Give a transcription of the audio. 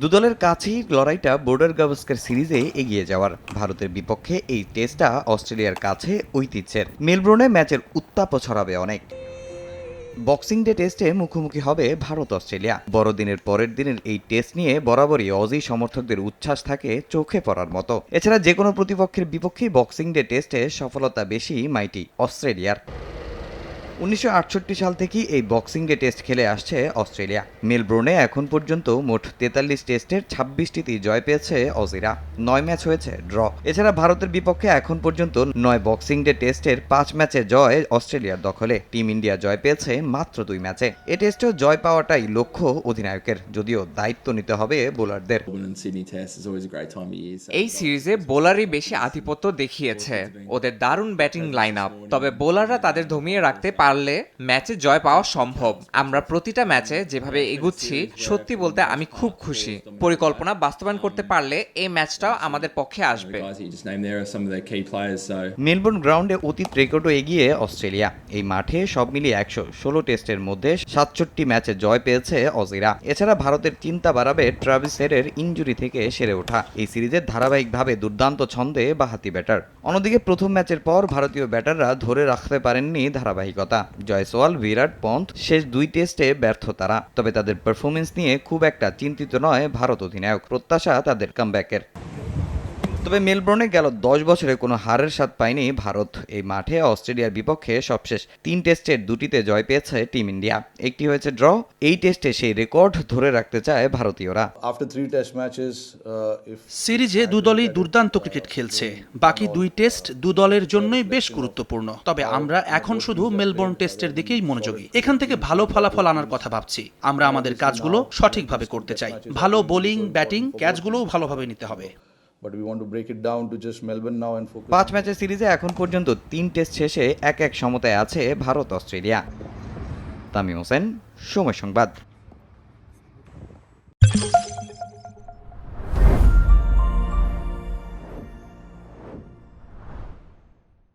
দুদলের কাছেই লড়াইটা বর্ডার গাভাস্কার সিরিজে এগিয়ে যাওয়ার ভারতের বিপক্ষে এই টেস্টটা অস্ট্রেলিয়ার কাছে ঐতিহ্যের। মেলবোর্নে ম্যাচের উত্তাপও ছড়াবে অনেক। বক্সিং ডে টেস্টে মুখোমুখি হবে ভারত অস্ট্রেলিয়া। বড়দিনের পরের দিনের এই টেস্ট নিয়ে বরাবরই অজি সমর্থকদের উচ্ছ্বাস থাকে চোখে পড়ার মতো। এছাড়া যে কোনো প্রতিপক্ষের বিপক্ষেই বক্সিং ডে টেস্টে সফলতা বেশি মাইটি অস্ট্রেলিয়ার। উনিশশো আটষট্টি সাল থেকেই এই বক্সিং ডে টেস্ট খেলে আসছে অস্ট্রেলিয়া। মেলবোর্নে এখন পর্যন্ত মোট তেতাল্লিশ টেস্টের ছাব্বিশটিতেই জয় পেয়েছে অজিরা। নয় ম্যাচ হয়েছে, ড্র। এছাড়া ভারতের বিপক্ষে এখন পর্যন্ত নয় বক্সিং ডে টেস্টের পাঁচ ম্যাচে জয় অস্ট্রেলিয়ার দখলে। টিম ইন্ডিয়া জয় পেয়েছে মাত্র দুই ম্যাচে। এ টেস্টেও জয় পাওয়াটাই লক্ষ্য অধিনায়কের। যদিও দায়িত্ব নিতে হবে বোলারদের। এই সিরিজে বোলারই বেশি আধিপত্য দেখিয়েছে। ওদের দারুণ ব্যাটিং লাইন তবে বোলাররা তাদের ধমিয়ে রাখতে পারলে ম্যাচে জয় পাওয়া সম্ভব। আমরা প্রতিটা ম্যাচে যেভাবে এগুচ্ছি, সত্যি বলতে আমি খুব খুশি। পরিকল্পনা বাস্তবায়ন করতে পারলে এই ম্যাচটাও আমাদের পক্ষে আসবে। মেলবোর্ন গ্রাউন্ডে অতীত রেকর্ডও এগিয়ে অস্ট্রেলিয়া। এই মাঠে সব মিলিয়ে একশো ষোলো টেস্টের মধ্যে সাতষট্টি ম্যাচে জয় পেয়েছে অজিরা। এছাড়া ভারতের চিন্তা বাড়াবে ট্রাভিস হেডের ইঞ্জুরি থেকে সেরে ওঠা। এই সিরিজে ধারাবাহিকভাবে দুর্দান্ত ছন্দে বাহাতি ব্যাটার। অন্যদিকে প্রথম ম্যাচের পর ভারতীয় ব্যাটাররা ধরে রাখতে পারেননি ধারাবাহিকতা। জয়সওয়াল, বিরাট, পন্থ শেষ দুই টেস্টে ব্যর্থ তারা। তবে তাদের পারফরমেন্স নিয়ে খুব একটা চিন্তিত নয় ভারত অধিনায়ক। প্রত্যাশা তাদের কামব্যাকের তবে মেলবোর্নে গেল দশ বছরে কোনো হারের স্বাদ পায়নি ভারত। এই মাঠে অস্ট্রেলিয়ার বিপক্ষে সবশেষ তিন টেস্টের দুটিতে জয় পেয়েছে টিম ইন্ডিয়া। একটি হয়েছে ড্র এই টেস্টে সেই রেকর্ড ধরে রাখতে চায় ভারতীয়রা। Uh, সিরিজে দুদলই দুর্দান্ত ক্রিকেট খেলছে। বাকি দুই টেস্ট দুদলের জন্যই বেশ গুরুত্বপূর্ণ। তবে আমরা এখন শুধু মেলবোর্ন টেস্টের দিকেই মনোযোগী। এখান থেকে ভালো ফলাফল আনার কথা ভাবছি। আমরা আমাদের কাজগুলো সঠিকভাবে করতে চাই। ভালো বোলিং ব্যাটিং ক্যাচগুলোও ভালোভাবে নিতে হবে। পাঁচ ম্যাচের সিরিজে এখন পর্যন্ত তিন টেস্ট শেষে এক এক সমতায় আছে ভারত অস্ট্রেলিয়া তামিম হোসেন, সময় সংবাদ।